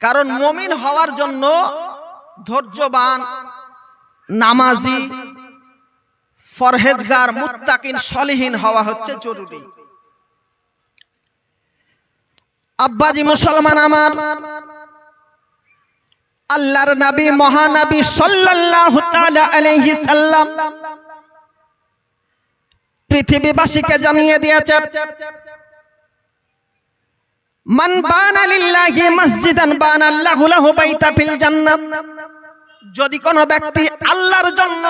কারণ মমিন হওয়ার জন্য ধৈর্যবান, নামাজি, ফরহেজগার, মুত্তাকিন, সলিহীন হওয়া হচ্ছে জরুরি। আব্বাজি মুসলমান আমার, আল্লাহর নবী, মহানবী সাল্লাল্লাহু তাআলা আলাইহি সাল্লাম পৃথিবীবাসীকে জানিয়ে দিয়েছেন মান বানা লিল্লাহি মসজিদান বানা আল্লাহু লাহু বাইতা ফিল জান্নাত। যদি কোন ব্যক্তি আল্লাহর জন্য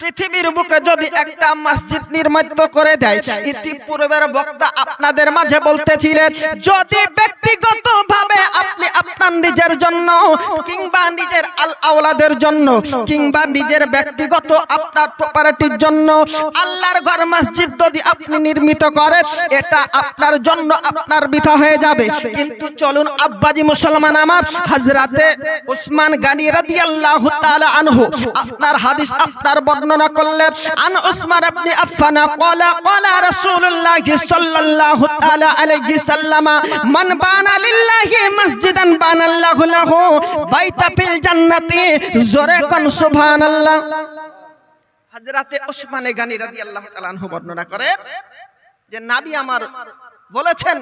পৃথিবীর বুকে যদি একটা মসজিদ নির্মিত করে দেয়, ইতিপূর্বের বক্তা আপনাদের মাঝে বলতেছিলেন, যদি ব্যক্তিগত আপনি আপনার নিজের জন্য কিংবা নিজের আল আওলাদের জন্য কিংবা নিজের ব্যক্তিগত আপনার প্রপার্টির জন্য আল্লাহর ঘর মসজিদ যদি আপনি নির্মিত করেন, এটা আপনার জন্য আপনার বিধা হয়ে যাবে। কিন্তু চলুন আব্বাজি মুসলমান আমার, হযরতে উসমান গানি রাদিয়াল্লাহু তাআলা আনহু, আপনার হাদিস আপনার বর্ণনা করলেন, আন উসমান আপনি আফফান ক্বালা ক্বালা রাসূলুল্লাহ সাল্লাল্লাহু তাআলা আলাইহি সাল্লামা, মান বানা লিল্লাহি মসজিদান বানাল্লাহু লাহু, বাইতা ফিল জোরে সুবহানাল্লাহ। হযরতে উসমান গানি রাদিয়াল্লাহু তাআলা বর্ণনা করেন যে আমার বলেছেন,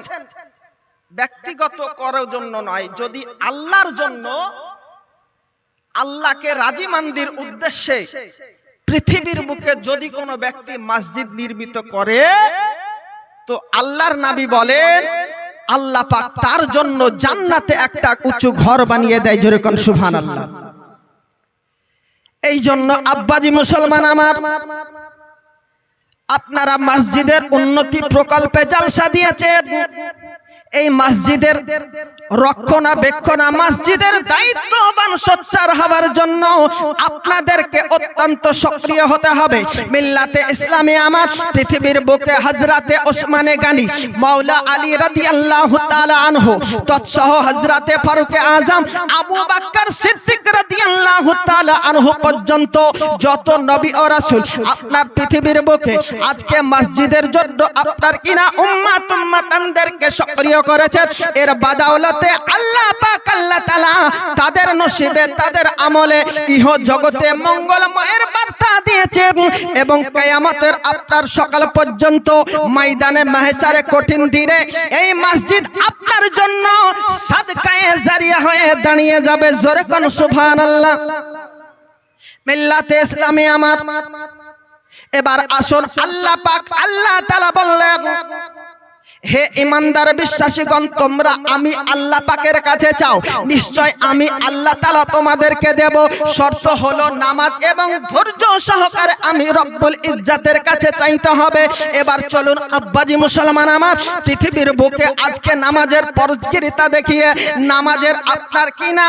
ব্যক্তিগত করার জন্য নয়, যদি আল্লাহর জন্য আল্লাহকে রাজি মান্দির উদ্দেশ্যে পৃথিবীর বুকে যদি কোনো ব্যক্তি মসজিদ নির্মিত করে, তো আল্লাহর নাবি বলেন আল্লাহ পাক তার জন্য জান্নাতে একটা উঁচু ঘর বানিয়ে দেয় যেরকম সুফান আল্লাহ এই জন্য আব্বাজি মুসলমান আমার, আপনারা মসজিদের উন্নতি প্রকল্পে জালসা দিয়েছেন। এই মসজিদের রক্ষণাবেক্ষণা, মসজিদের দায়িত্ববান সোচ্চার হওয়ার জন্য আপনাদেরকে অত্যন্ত সক্রিয় হতে হবে। মিল্লাতে ইসলামে আমার পৃথিবীর বুকে হজরতে ওসমানে গানি, মাওলা আলী রাদিয়াল্লাহু তাআলা আনহু, তৎসহ হজরতে ফারুকে আজম, আবু বকর সিদ্দিক রাদিয়াল্লাহু তাআলা আনহু পর্যন্ত যত নবী ও রাসূল আপনার পৃথিবীর বুকে আজকে মসজিদের জন্য আপনার কিনা উম্মাত উম্মাতানদেরকে সক্রিয় করেছেন। এর বাদাওলতে আল্লাহ পাক, আল্লাহ তাআলা তাদের নসিবে, তাদের আমলে ইহ জগতে মঙ্গলময়ের বার্তা দিয়েছে এবং কিয়ামতের আপনার সকাল পর্যন্ত ময়দানে মাহশারে কঠিন দিনে এই মসজিদ আপনার জন্য সাদকায়ে জারিয়া হয়ে দাঁড়িয়ে যাবে। জোরে কোন সুবহানাল্লাহ। মিল্লাতে ইসলামী আমার। এবার আসুন আল্লাহ পাক, আল্লাহ তাআলা বললেন হে ইমানদার বিশ্বাসীগণ, তোমরা আমি আল্লাহ পাকের কাছে চাও। নিশ্চয় আমি আল্লাহ তালা তোমাদেরকে দেব। শর্ত হলো নামাজ এবং ধৈর্য সহকারে আমি রব্বুল ইজ্জাতের কাছে চাইতে হবে। এবার চলুন, আব্বাজি মুসলমান আমার, পৃথিবীর বুকে আজকে নামাজের পরজগিরিতা দেখিয়ে, নামাজের আপনার কি না?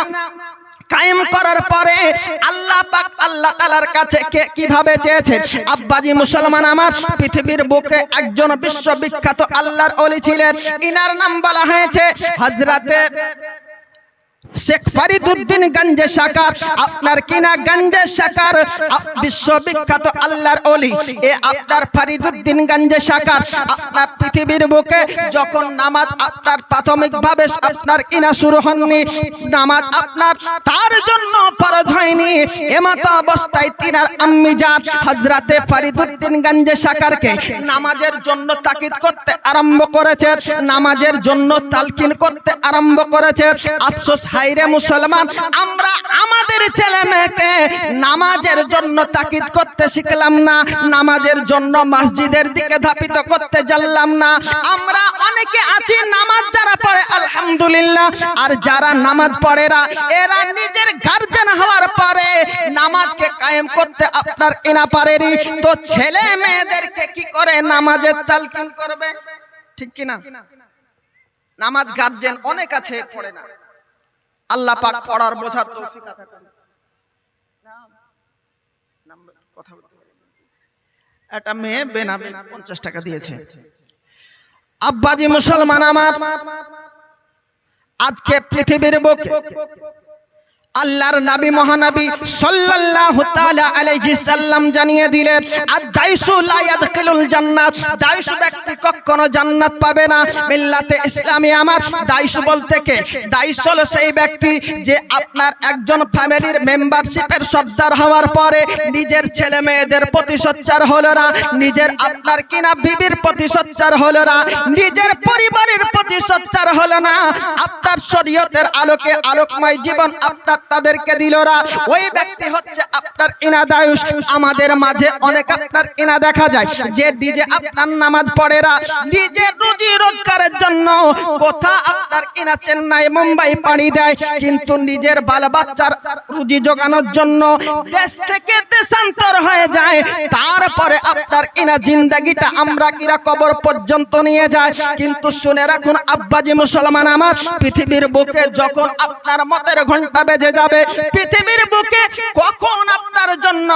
কায়েম করার পরে আল্লাহ পাক আল্লাহ তালার কাছে কে কীভাবে চেয়েছে আব্বাজি মুসলমান আমার পৃথিবীর বুকে একজন বিশ্ববিখ্যাত আল্লাহর অলি ছিলেন। ইনার নাম বলা হয়েছে হজরতে শেখ ফরিদুদ্দিন গঞ্জে সাকার, আপনার কিনা গঞ্জে সাকার? বিশ্ববিখ্যাত আল্লাহর অলি এ আপনার ফরিদুদ্দিন গঞ্জে সাকার। আপনার পৃথিবীর বুকে যখন নামাজ আপনার প্রাথমিকভাবে আপনার কিনা শুরু হননি, নামাজ আপনার তার জন্য ফরজ হয়নি। এমত অবস্থায় তিনার আম্মি যান হজরতে ফরিদুদ্দিন গঞ্জে সাকারকে নামাজের জন্য তাকিদ করতে আরম্ভ করেছে, নামাজের জন্য তালকিন করতে আরম্ভ করেছে। আফসোস হাইরে মুসলমান, আমরা আমাদের ছেলে মেয়েকে নামাজের জন্য তাকিদ করতে শিখলাম না, নামাজের জন্য মসজিদের দিকে ধাপিত করতে জানলাম না। আমরা অনেকে আছি, নামাজ যারা পড়ে, আলহামদুলিল্লাহ। আর যারা নামাজ পড়েরা এরা নিজের গার্জেন হওয়ার পরে নামাজকে কায়েম করতে আপনার কিনা পারেনি। তো ছেলে মেয়েদেরকে কি করে নামাজের তালকিন করবে? ঠিক কিনা? নামাজ গার্জেন অনেক আছে, পড়ে না। আল্লাহ পাক পড়ার বোঝার তৌফিক আতা করুন। নাম- কথা বলতে একটা মেয়ে বেনাবে পঞ্চাশ টাকা দিয়েছে। আব্বাজি মুসলমান আমার আজকে পৃথিবীর বুকে আল্লাহর নবী মহানবী সাল্লাল্লাহু তাআলা আলাইহি সাল্লাম জানিয়ে দিলেন আর দাইসু লা ইয়াদখিলুল জান্নাত। দাইস ব্যক্তি কখনো জান্নাত পাবে না। মিল্লাতে ইসলামী আমার দাইস বলতে কে? দাইস হলো সেই ব্যক্তি যে আপনার একজন ফ্যামিলির মেম্বারশিপের সর্দার হওয়ার পরে নিজের ছেলে মেয়েদের প্রতি সোচ্চার হলো না, নিজের আপনার কিনা বিবির প্রতি সোচ্চার হলো না, নিজের পরিবারের প্রতি সোচ্চার হলো না। আপনার শরীয়তের আলোকে আলোকময় জীবন আপনার তাদেরকে দিল না। ওই ব্যক্তি হচ্ছে আপনার ইনা দায়ুষ আমাদের মাঝে অনেক আপনার ইনা দেখা যায়। যে ডিজে আপনার নামাজ পড়ে না নিজের রুজি রোজগারের জন্য কোথা আপনার ইনা চেন্নাই, মুম্বাই পাড়ি দেয়। কিন্তু নিজের বাল বাচ্চার রুজি জোগানোর জন্য দেশ থেকে দেশান্তর হয়ে যায়। তারপরে আপনার ইনা জিন্দাগিটা আমরা কিরা কবর পর্যন্ত নিয়ে যায়। কিন্তু শুনে রাখুন, আব্বাজি মুসলমান আমার, পৃথিবীর বুকে যখন আপনার মতের ঘণ্টা বেজে যাবে। পৃথিবীর বুকে কখন আপনার জন্য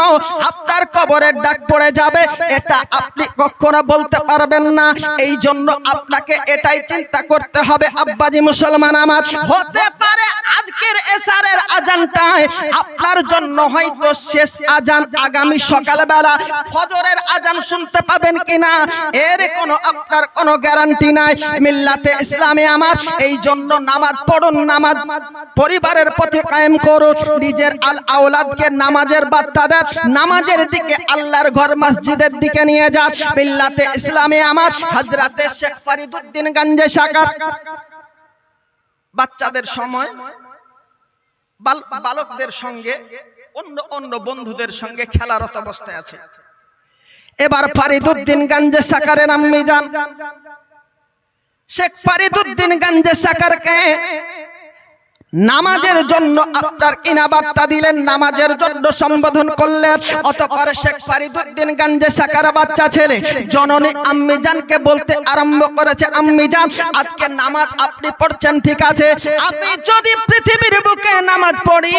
আপনার কবরের ডাক পড়ে যাবে, এটা আপনি কখনো বলতে পারবেন না। এই জন্য আপনাকে এটাই চিন্তা করতে হবে, আব্বাজি মুসলমান আমার। হতে পারে আজকের এসারের আজানটায় আপনার জন্য হয়তো শেষ আজান আগামী সকালবেলা। ফজরের আজান শুনতে পাবেন কিনা, এর কোনো আপনার কোনো গ্যারান্টি নাই। মিল্লাতে ইসলামে আমার এই জন্য নামাজ পড়ুন, নামাজ পরিবারের পথে কায়েম করুন নিজের আল আওলাদকে নামাজের বার্তা দেন, নামাজের দিকে আল্লাহর ঘর মসজিদের দিকে নিয়ে যান। মিল্লাতে ইসলামে আমার হযরতে শেখ ফরিদউদ্দিন গঞ্জে সাকার বাচ্চাদের সময় বালকদের সঙ্গে, অন্য অন্য বন্ধুদের সঙ্গে খেলারত অবস্থায় আছে। এবার ফারিদুদ্দিন গঞ্জে সাকারের আম্মি যান। শেখ ফারিদুদ্দিন গঞ্জে সাকারকে নামাজের জন্য আপনার কিনা বার্তা দিলেন, নামাজের জন্য সম্বোধন করলেন। অতপর শেখ ফারিদুদ্দিন গঞ্জে শাখার বাচ্চা ছেলে, জননী আম্মি জানকে বলতে আরম্ভ করেছে, আম্মিজান, আজকে নামাজ আপনি পড়ছেন, ঠিক আছে? আপনি যদি পৃথিবীর বুকে নামাজ পড়ি,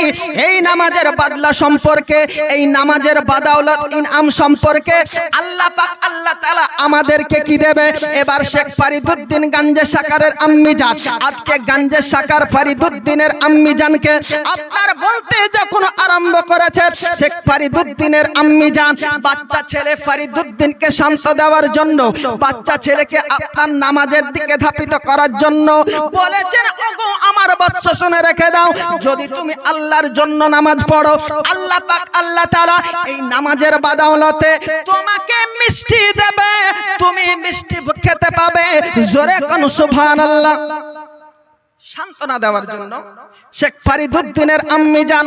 এই নামাজের বাদলা সম্পর্কে, এই নামাজের বাদাওলাত ইনআম সম্পর্কে আল্লাহ পাক আল্লাহ তাআলা আমাদেরকে কি দেবে? এবার শেখ ফারিদুদ্দিন গাঞ্জে সাকারের আম্মি জান আজকে গাঞ্জে সাকার ফারিদুদ্দিনের আম্মি জানকে আপনার বলতে যখন আরম্ভ করেছে, শেখ ফারিদুদ্দিনের আম্মি জান বাচ্চা ছেলে ফারিদুদ্দিনকে শান্ত দেওয়ার জন্য, বাচ্চা ছেলেকে আপনার নামাজের দিকে ধাপিত করার জন্য বলেছেন, ওগো, আমার বৎস শুনে রেখে দাও। যদি তুমি আল্লাহর জন্য নামাজ পড়ো। আল্লাহ পাক, আল্লাহ তাআলা এই নামাজের বাদাওলতে তোমাকে মিষ্টি দেবে। তুমি মিষ্টি খেতে পাবে। জোরে কোন সুবহানাল্লাহ। সান্ত্বনা দেওয়ার জন্য শেখ ফারিদুদ্দিনের আম্মি যান।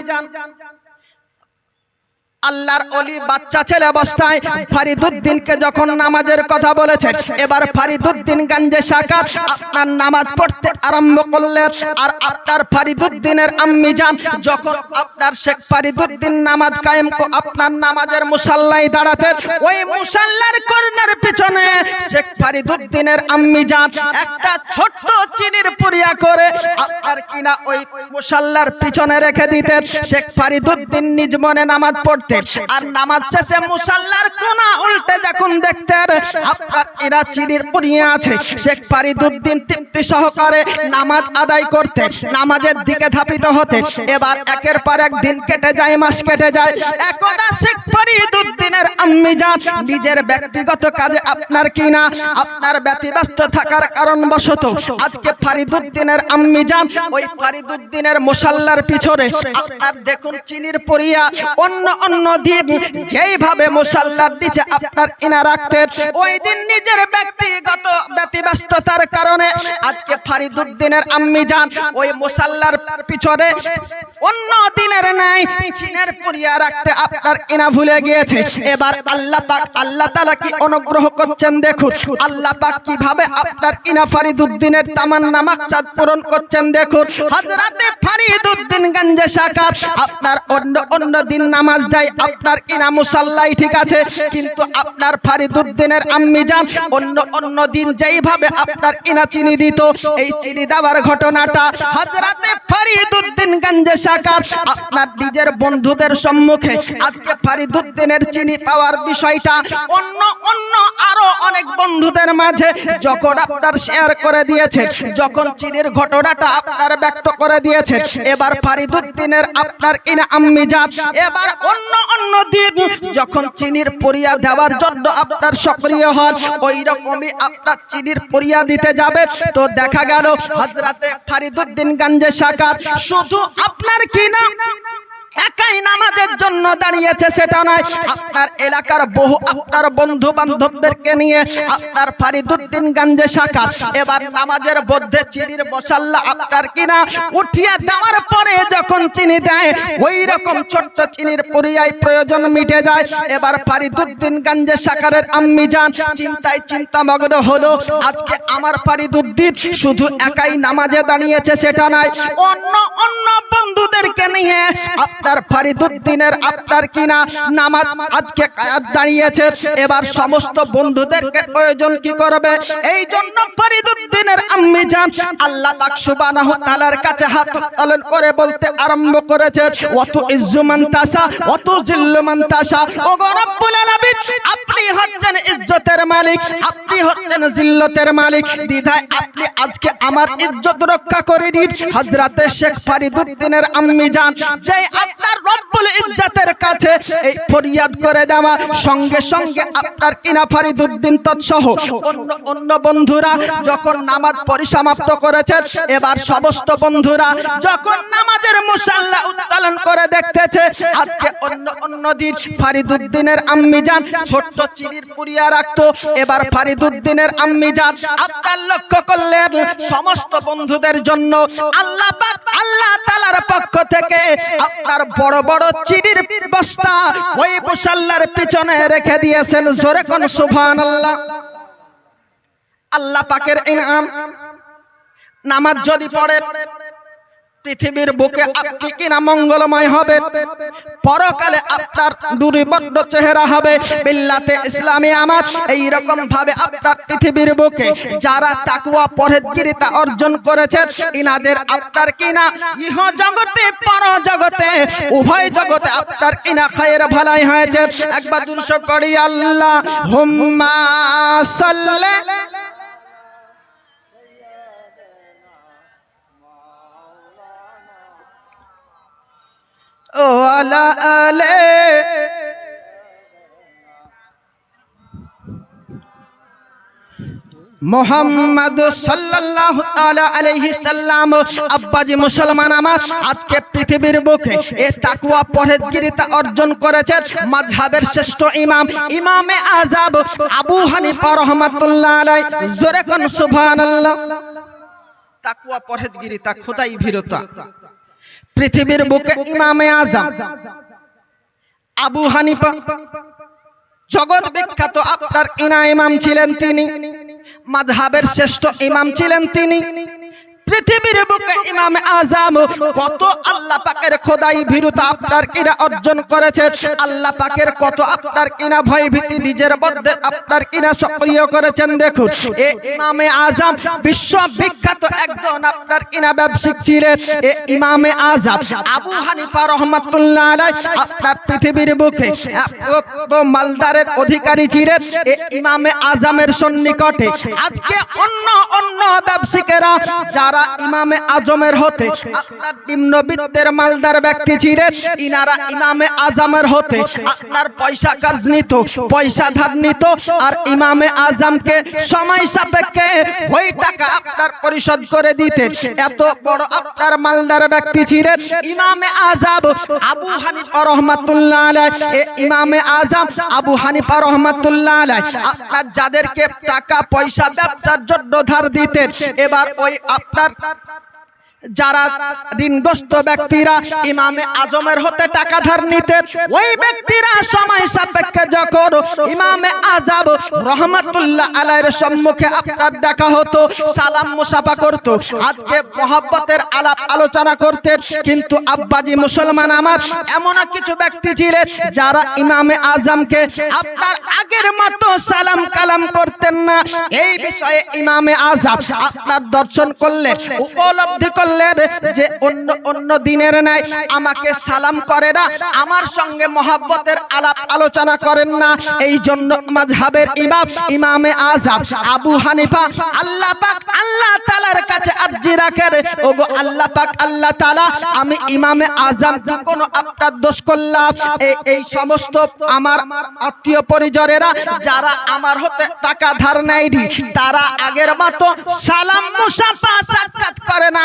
আল্লাহর অলি বাচ্চা ছেলে অবস্থায় ফারিদুদ্দিনকে যখন নামাজের কথা বলেছেন এবার ফারিদুদ্দিন গঞ্জে সাকার আপনার নামাজ পড়তে আরম্ভ করলেন। আর আপনার ফারিদুদ্দিনের আম্মি যান, যখন আপনার শেখ ফারিদুদ্দিন নামাজ কায়েম আপনার নামাজের মুসাল্লাই দাঁড়াতে ওই মুসাল্লার কর্নার পিছনে শেখ ফারিদুদ্দিনের আম্মি যান, একটা ছোট্ট চিনির পুরিয়া করে আপনার কিনা ওই মুসাল্লার পিছনে রেখে দিতেন। শেখ ফারিদুদ্দিন নিজ মনে নামাজ আর নামাজ শেষে মুসাল্লার কোনা উল্টে যখন দেখতেন আপনার এরা চিনির পুরিয়া আছে। শেখ ফারিদুদ্দিন তৃপ্তি সহকারে নামাজ আদায় করতেন নামাজের দিকে ধাপিত হতে। এবার একের পর এক দিন কেটে যায়, মাস কেটে যায়। একদা শেখ ফরিদুদ্দিনের আম্মি যান নিজের ব্যক্তিগত কাজে আপনার কিনা আপনার ব্যতিব্যস্ত থাকার কারণ বশত আজকে ফারিদুদ্দিনের আম্মি যান ওই ফারিদুদ্দিনের মুসাল্লার পিছনে আপনার দেখুন চিনির পরিয়া, অন্য অন্য দিন যেইভাবে মুসাল্লার নিচে আপনার কিনা রাখতেন ওই দিন নিজের ব্যক্তিগত ব্যতিব্যস্ততার কারণে আজকে ফারিদুদ্দিনের আম্মি যান, ওই মুসাল্লার পিছনে অন্য দিনের নাই, চিনের পুরিয়া রাখতে আপনার কিনা ভুলে গিয়েছে। এবার আল্লাহ পাক, আল্লাহ তাআলা কি অনুগ্রহ করছেন দেখুন, আল্লাহ পাক কীভাবে আপনার কিনা ফারিদুদ্দিনের তামান্না মাকসাদ পূরণ করছেন দেখুন। হযরতে ফারিদুদ্দিন গঞ্জে সাকার, আপনার অন্য অন্য দিন নামাজ দেয় আপনার কিনা মুসাল্লাই ঠিক আছে, কিন্তু আপনার ফারিদুদ্দিনের আম্মি যান, অন্য অন্য দিন যেইভাবে আপনার কিনা চিনি দিত, এই চিনি দেওয়ার ঘটনাটা হযরতে ফারিদুদ্দিন গঞ্জে সাকার, আপনার নিজের বন্ধুদের সম্মুখে আজকে ফারিদুদ্দিনের চিনি পাওয়ার বিষয়টা অন্য অন্য আরও অনেক বন্ধুদের মাঝে যখন আপনার শেয়ার করে দিয়েছে, যখন চিনির ঘটনাটা আপনার ব্যক্ত করে দিয়েছে, এবার ফারিদুদ্দিনের আপনার কিনা আম্মি যান, এবার অন্য অন্য দিন যখন চিনির পরিয়া দেওয়ার জন্য আপনার সক্রিয় হন ওই রকমই আপনার চিনির পরিয়া দিতে যাবে। তো দেখা গেল হজরাতে ফারিদুদ্দিন গঞ্জে সাকার, শুধু আপনার কিনা একাই নামাজের জন্য দাঁড়িয়েছে, সেটা নয়। আপনার এলাকার বহু আপনার বন্ধু বান্ধবদেরকে নিয়ে আপনার ফারিদুদ্দিন গঞ্জে শাখা। এবার নামাজের মধ্যে চিনির মশাল্লা আপনার কিনা? উঠিয়ে দেওয়ার পরে যখন চিনি দেয়, ওই রকম ছোট্ট চিনির পরিয়ায় প্রয়োজন মিটে যায়। এবার ফারিদুদ্দিন গঞ্জে শাকারের আম্মি যান। চিন্তায় চিন্তামগ্ন হলো, আজকে আমার ফারিদুদ্দিন শুধু একাই নামাজে দাঁড়িয়েছে, সেটা নয়। অন্য অন্য ইজ্জতের মালিক, আপনি হচ্ছেন জিল্লতের মালিক। দ্বিধায় আপনি আজকে আমার ইজ্জত রক্ষা করে দিন হযরতে শেখ ফারিদুদ্দিনের আম্মি যান যে আপনার রব্বুল ইজ্জতের কাছে এই ফরিয়াদ করে দেওয়া, সঙ্গে সঙ্গে আপনার কিনা ফারিদুদ্দিন তৎসহ অন্য অন্য বন্ধুরা যখন নামাজ পরিসমাপ্ত করেছেন, এবার সমস্ত বন্ধুরা যখন নামাজের মুসাল্লা উত্তোলন করে দেখতেছে, আজকে অন্য অন্য দিন ফারিদুদ্দিনের আম্মি যান ছোট্ট চিনির পুরিয়া রাখতো, এবার ফারিদুদ্দিনের আম্মি যান আপনার লক্ষ্য করলেন, সমস্ত বন্ধুদের জন্য আল্লাহ আল্লাহ তাআলার পক্ষ থেকে আপনার বড় বড় চিনির বস্তা ওই মুসাল্লার পিছনে রেখে দিয়েছেন। জোরে কোন সুবহানাল্লাহ। আল্লাহ পাকের ইনাম। নামাজ যদি পড়ে পৃথিবীর বুকে আপনি কিনা মঙ্গলময় হবে? পরকালে আপনার দুর্বদ্ধ চেহারা হবে। বিল্লাতে ইসলামে আমার এই রকম ভাবে আপনার পৃথিবীর বুকে যারা তাকুয়া পরহেজগিরিতা অর্জন করেছে ইনাদের আপনার কিনা ইহ জগতে পর জগতে উভয় জগতে আপনার কিনা খায়ের ভালাই হয়েছে? একবার দুশো পড়ি আল্লাহ হুম্মা সাল্লে ও আলা আলে। মোহাম্মদ সাল্লাল্লাহু তাআলা আলাইহি সাল্লাম, আব্বাজি মুসলমান আমার, আজকে পৃথিবীর বুকে এ তাকওয়া পরহেজগিরিতা অর্জন করেছেন মাযহাবের শ্রেষ্ঠ ইমাম, ইমামে আযাব আবু হানিফা রাহমাতুল্লাহ আলাই জোরে কোন সুবহানাল্লাহ। তাকওয়া পরহেজগিরিতা, খোদাই ভীরতা। পৃথিবীর বুকে ইমামে আজম আবু হানিফা জগৎ বিখ্যাত আপনার ইনা ইমাম ছিলেন তিনি মাঝহাবের শ্রেষ্ঠ ইমাম ছিলেন তিনি পৃথিবীর বুকে ইমাম আজম, কত আল্লাহ পাকের খোদাই ভীরুতা আপনার কিনা অর্জন করেছে, আল্লাহ পাকের কত আপনার কিনা ভয় ভীতি নিজের মধ্যে আপনার কিনা সক্রিয় করেছেন দেখুন। এ ইমামে আজম বিশ্ব বিখ্যাত একজন আপনার কিনা ব্যবসায়িক ছিলেন। এ ইমামে আজম আবু হানিফা রহমাতুল্লাহ আলাই আপনার পৃথিবীর বুকে কত মালদারের অধিকারী ছিলেন। এ ইমামে আজমের সন্নিকটে আজকে অন্য অন্য ব্যবসায়িকেরা যারা ইমামে আজমের হতে। আপনার নিম্নবিত্তের মালদার ব্যক্তি ছিলেন, ইনারা ইমামে আজমের হতে। আপনার পয়সা কাজ নিত, পয়সা ধার নিত, আর ইমামে আজমকে সময় সাপেক্ষে ওই টাকা আপনার পরিশোধ করে দিতে এত বড় আপনার মালদার ব্যক্তি ছিলেন, ইমামে আজম আবু হানিফা রহমাতুল্লাহ আলাই এ ইমামে আজম আবু হানিফা রহমাতুল্লাহ আলাই আপনার যাদেরকে টাকা পয়সা ব্যবসার জন্য ধার দিতেন, এবার ওই আপনার 打打。যারা ঋণগ্রস্ত ব্যক্তিরা ইমামে আজমের হতে টাকা ধার নিতেন, ওই ব্যক্তিরা সময় সাপেক্ষে যখন ইমামে আজাব রহমাতুল্লাহ আলাইয়ের সম্মুখে আপনার দেখা হতো, সালাম মুসাফা করত, আজকে মহব্বতের আলাপ আলোচনা করতেন, কিন্তু আব্বাজি মুসলমান আমার এমন কিছু ব্যক্তি ছিলেন যারা ইমামে আজমকে আপনার আগের মতো সালাম কালাম করতেন না। এই বিষয়ে ইমামে আজম আপনার দর্শন করলে উপলব্ধি করলে বললেন যে, অন্য অন্য দিনের নাই আমাকে সালাম করে না। আমার সঙ্গে মহাব্বতের আলাপ আলোচনা করেন না। এই জন্য মাযহাবের ইমাম, ইমামে আযম আবু হানিফা আল্লাহ পাক আল্লাহ তাআলার কাছে আরজি রাখেন। ওগো আল্লাহ পাক, আল্লাহ তাআলা, আমি ইমামে আযম কি কোনো আপনার দোষ করলাম। এই সমস্ত আমার আত্মীয় পরিজনেরা যারা আমার হতে টাকা ধার নেয়নি, তারা আগের মতো সালাম মুসাফা সাক্ষাৎ করে না।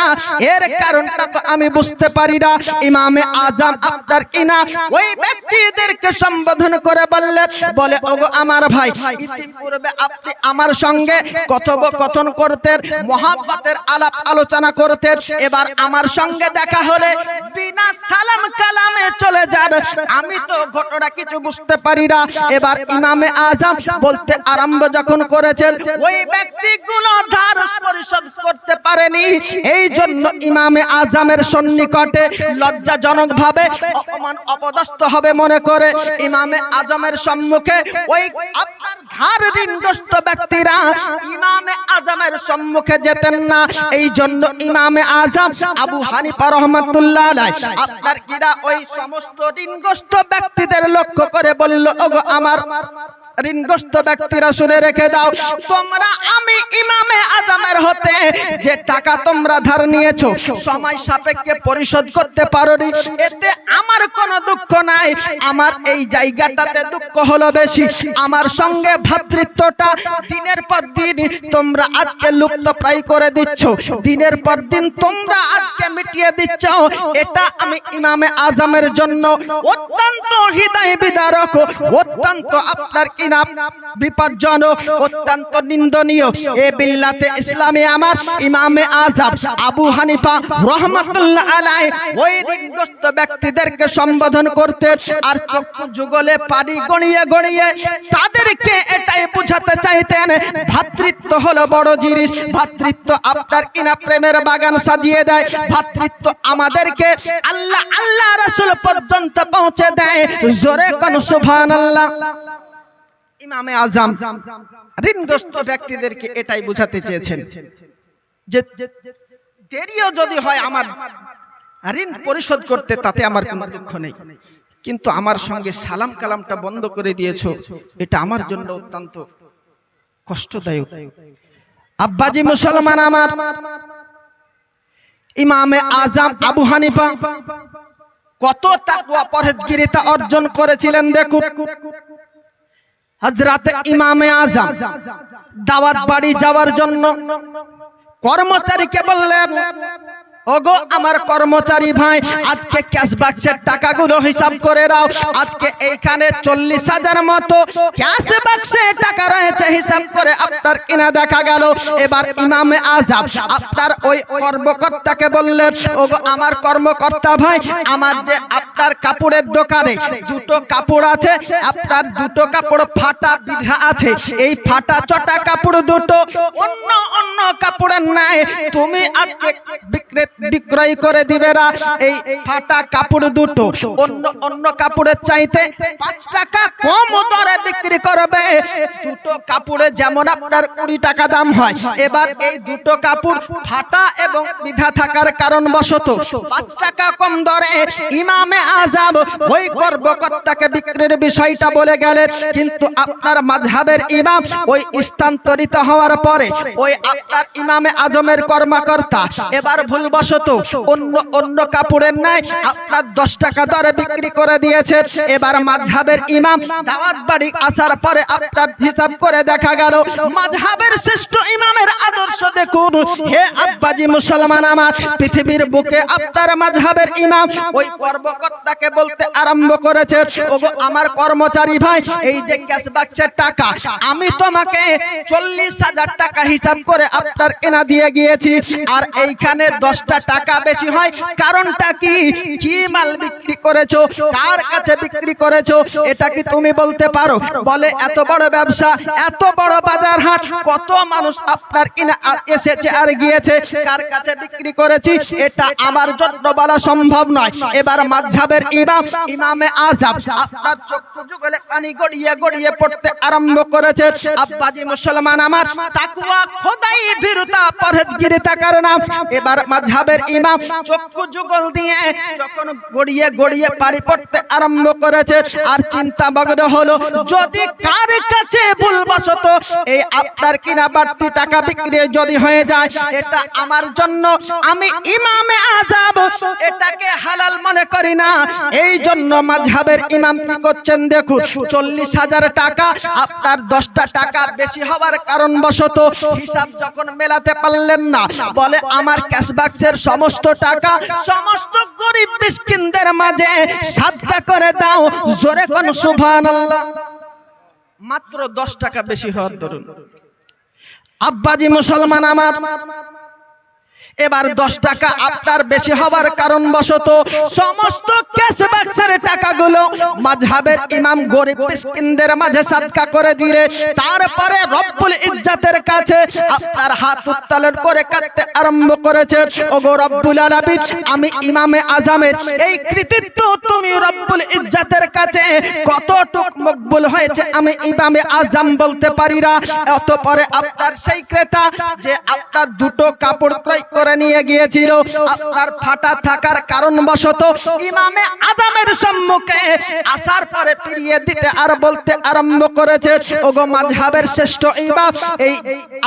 এর কারণটা তো আমি বুঝতে পারি না। ইমামে আজম আপনার কিনা? ওই ব্যক্তিদেরকে সম্বোধন করে বললেন, বলে, ওগো আমার ভাই, ইতিপূর্বে আপনি আমার সঙ্গে কথোপকথন করতেন, মহাব্বতের আলাপ আলোচনা করতেন। এবার আমার সঙ্গে দেখা হলে বিনা সালাম কালামে চলে যান। আমি তো ঘটনা কিছু বুঝতে পারি না। এবার ইমামে আজম বলতে আরম্ভ যখন করেছেন, ওই ব্যক্তিগুলো ধার এই জন্য ইমামে আজামের সন্নিকটে লজ্জাজনক ভাবে অপমান অপদস্থ হবে মনে করে ইমামে আজমের সম্মুখে ওই আপনার ধার ঋণগ্রস্ত ব্যক্তিরা ইমামে আজমের সম্মুখে যেতেন না। এই জন্য ইমামে আজম আবু হানিফা রহমাতুল্লাহ আপনার কিরা ওই সমস্ত ঋণগ্রস্ত ব্যক্তিদের লক্ষ্য করে বলল, ওগো আমার ঋণগ্রস্ত ব্যক্তিরা শুনে রেখে দাও। তোমরা আমি ইমামে আজামের হতে যে টাকা তোমরা ধার নিয়েছো, সময় সাপেক্ষে পরিশোধ করতে পারোনি। এতে আমার কোনো দুঃখ নাই। আমার এই জায়গাটাতে দুঃখ হলো বেশি। আমার সঙ্গে দিনের পর তোমরা আজকে লুপ্ত প্রায় করে দিচ্ছ, দিনের পর দিন তোমরা আজকে মিটিয়ে দিচ্ছ, এটা আমি ইমামে আজমের জন্য অত্যন্ত হৃদয় বিদারক, অত্যন্ত আপনার কিনা বিপজ্জনক, অত্যন্ত নিন্দনীয়। এ বিল্লাতে ইসলামে আমার ইমামে আজম আবু হানিফা রহমাতুল্লাহ আলাই ওই ঋণগ্রস্ত ব্যক্তিদেরকে সম্বোধন করতে আর চক্ষু যুগলে পানি গড়িয়ে গড়িয়ে তাদেরকে এটাই বুঝাতে চাইতেন ভাতৃত্ব হলো বড় জিনিস। ভাতৃত্ব আপনার কিনা প্রেমের বাগান সাজিয়ে দেয়। ভাতৃত্ব আমাদেরকে আল্লাহ আল্লাহ রাসূল পর্যন্ত পৌঁছে দেয়। জোরে কোন সুবহানাল্লাহ। ইমামে আজম, ঋণগ্রস্ত ব্যক্তিদেরকে এটাই বুঝাতে চেয়েছেন যে দেরিও যদি হয় আমার ঋণ পরিশোধ করতে, তাতে আমার কোনো দুঃখ নেই। কিন্তু আমার সঙ্গে সালাম কালামটা বন্ধ করে দিয়েছ। এটা আমার জন্য অত্যন্ত কষ্টদায়ক। আব্বাজি মুসলমান আমার, ইমামে আজম আবু হানিফা, কত তাকওয়া পরহেজগিরিতা অর্জন করেছিলেন দেখুন। হজরতে ইমামে আজম দাওয়াত বাড়ি যাওয়ার জন্য কর্মচারীকে বললেন ওগো আমার কর্মচারী ভাই, আজকে ক্যাশ বাক্সের টাকাগুলো হিসাব করে দাও। আজকে এইখানে চল্লিশ হাজার মতো ক্যাশ বাক্সে টাকা রয়েছে হিসাব করে আপনার কিনা দেখা গেল। এবার ইমামে আজাব, আপনার ওই কর্মকর্তাকে বললেন, ওগো আমার কর্মকর্তা ভাই, আমার যে আপনার কাপড়ের দোকানে দুটো কাপড় আছে, আপনার দুটো কাপড় ফাটা বিধা আছে। এই ফাটা চটা কাপড় দুটো অন্য অন্য কাপড়ের নাই তুমি আজকে বিক্রে, বিক্রয় করে দিবে না। এই ফাটা কাপড় দুটো অন্য অন্য কাপড়ের চাইতে পাঁচ টাকা কম দরে বিক্রি করবে। দুটো কাপড়ে যেমন আপনার কুড়ি টাকা দাম হয়, এবার এই দুটো কাপড় ফাটা এবং বিধা থাকার কারণ বশত পাঁচ টাকা কম দরে ইমামে আজাব ওই কর্মকর্তাকে বিক্রির বিষয়টা বলে গেলেন, কিন্তু আপনার মাঝহাবের ইমাম ওই স্থানান্তরিত হওয়ার পরে ওই আপনার ইমামে আজমের কর্মকর্তা, এবার ভুলবশত অন্য অন্য কাপড়ের নাই আপনার দশ টাকা দরে বিক্রি করে দিয়েছে এবার মাঝহাবের ইমাম দাওয়াত বাড়ি আসার পরে আপনার হিসাব করে দেখা গেল মাঝহাবের শ্রেষ্ঠ ইমামের আদর্শ দেখুন। হে আব্বাজি মুসলমান আমার, পৃথিবীর বুকে আপনার মাঝহাবের ইমাম, ওই কর্মকর্তাকে বলতে আরম্ভ করেছে, ওগো আমার কর্মচারী ভাই, এই যে ক্যাশ বাক্সের টাকা, আমি তোমাকে চল্লিশ হাজার টাকা হিসাব করে আপনার কেনা দিয়ে গিয়েছি, আর এইখানে দশটা টাকা বেশি হয়। কারণটা কি? কি মাল বিক্রি করেছ? কার কাছে বিক্রি করেছ? এটা কি তুমি বলতে পারো? বলে, এত বড় ব্যবসা, এত বড় বাজার হাট, কত মানুষ আপনার কিনা এসেছে আর গিয়েছে, কার কাছে বিক্রি করেছি, এটা আমার জন্য বলা সম্ভব নয়। এবার মাঝাব মাঝহাবের ইমাম ইমামে আজম আপনার চক্ষু যুগলে পানি গড়িয়ে গড়িয়ে পড়তে আরম্ভ করেছে। আব্বাজি মুসলমান আমার তাকওয়া খোদাই ভীরুতা পরহেজগিরিতা কারণে এবার মাঝহাবের ইমাম চক্ষু যুগল দিয়ে যখন গড়িয়ে গড়িয়ে পানি পড়তে আরম্ভ করেছে আর চিন্তা মগ্ন হলো যদি কার কাছে ভুলবশত এই আপনার কিনা বাড়তি টাকা বিক্রি যদি হয়ে যায় এটা আমার জন্য আমি ইমামে আজাব এটাকে হালাল মনে করি না। এই জন্য মাঝহাবের ইমাম কি করছেন? দেখুন, চল্লিশ হাজার টাকা, আপনার দশটা টাকা বেশি হওয়ার কারণ বশত হিসাব যখন মেলাতে পারলেন না, বলে আমার ক্যাশবাক্সের সমস্ত টাকা সমস্ত গরিব মিসকিনদের মাঝে সাদকা করে দাও। জোরে কোন সুবহানাল্লাহ। মাত্র দশ টাকা বেশি হওয়ার দরুন। আব্বাজি মুসলমান আমার। এবার দশ টাকা আপনার বেশি হওয়ার কারণ বশত সমস্ত ক্যাশ বাক্সের টাকাগুলো মাঝহাবের ইমাম গরিব মিসকিনদের মাঝে সাদকা করে দিলে তারপরে রব্বুল ইজ্জাতের কাছে আপনার হাত উত্তোলন করে কাটতে আরম্ভ করেছে ওগো রব্বুল আলামিন আমি ইমামে আজামের এই কৃতিত্ব তুমি রব্বুল ইজ্জাতের কাছে কতটুক মকবুল হয়েছে আমি ইমামে আজাম বলতে পারি না। অতঃপরে আপনার সেই ক্রেতা যে আপনার দুটো কাপড় ক্রয় করে নিয়ে গিয়েছিল। আপনার ফাটা থাকার কারণ বশত ইমামে আদমের সম্মুখে আসার পরে ফিরিয়ে দিতে আর বলতে আরম্ভ করেছে, ওগো মাঝহাবের শ্রেষ্ঠ ইমাম, এই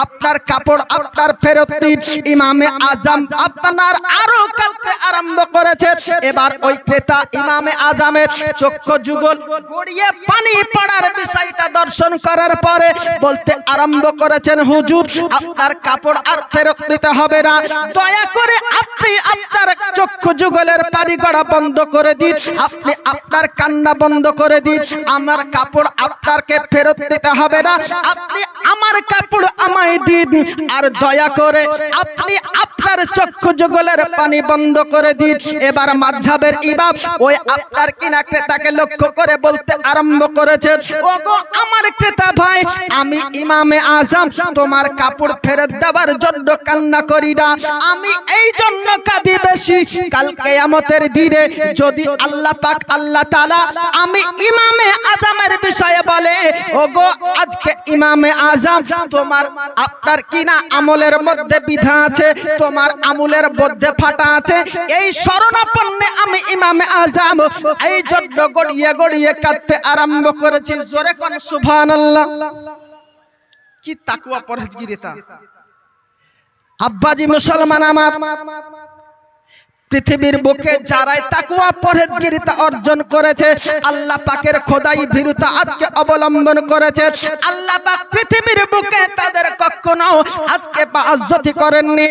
আপনার কাপড় আপনার ফেরত দিন। ইমামে আজম আপনার আরও কাঁদতে আরম্ভ করেছে। এবার ওই ক্রেতা ইমামে আজমের চক্ষু যুগল গড়িয়ে পানি পড়ার বিষয়টা দর্শন করার পরে বলতে আরম্ভ করেছেন, হুজুর, আপনার কাপড় আর ফেরত দিতে হবে না। দয়া করে আপনি আপনার চক্ষু যুগলের পানি গড়া বন্ধ করে দিন। আপনি আপনার কান্না বন্ধ করে দিন। আমার কাপড় আপনাকে ফেরত দিতে হবে না। আপনি আমার কাপড় আমায় দিন, আর দয়া করে আপনি আপনার চক্ষু যুগলের পানি বন্ধ করে দিন। এবার মাঝহাবের ইমাম ওই আপনার কিনা ক্রেতাকে লক্ষ্য করে বলতে আরম্ভ করেছে, ওগো আমার ক্রেতা ভাই, আমি ইমামে আজম, তোমার কাপড় ফেরত দেওয়ার জন্য কান্না করি না। আমি এই জন্য কাঁদি বেশি। কাল কেয়ামতের দিনে যদি আল্লাহ পাক, আল্লাহ তাআলা আমি ইমামে আজমের বিষয়ে বলে, ওগো আজকে ইমামে আজম, তোমার আপনার কিনা আমলের মধ্যে বিধা আছে, তোমার আমলের মধ্যে ফাটা আছে। এই শরণাপন্নে আমি ইমামে আজম, এই জন্য গড়িয়ে গড়িয়ে কাঁদতে আরম্ভ করেছি। জোরে কোন সুবহানাল্লাহ। কি তাকুয়া পরহেজগিরিতা আব্বাজি মুসলমান আমার। পৃথিবীর বুকে যারাই তাকুয়া পরহেজগিরিতা অর্জন করেছে, আল্লাহ পাকের খোদাই ভীরুতা আজকে অবলম্বন করেছে। আল্লাহ পাক পৃথিবীর বুকে তাদের কখনো আজকে বাজ্যতি করেননি।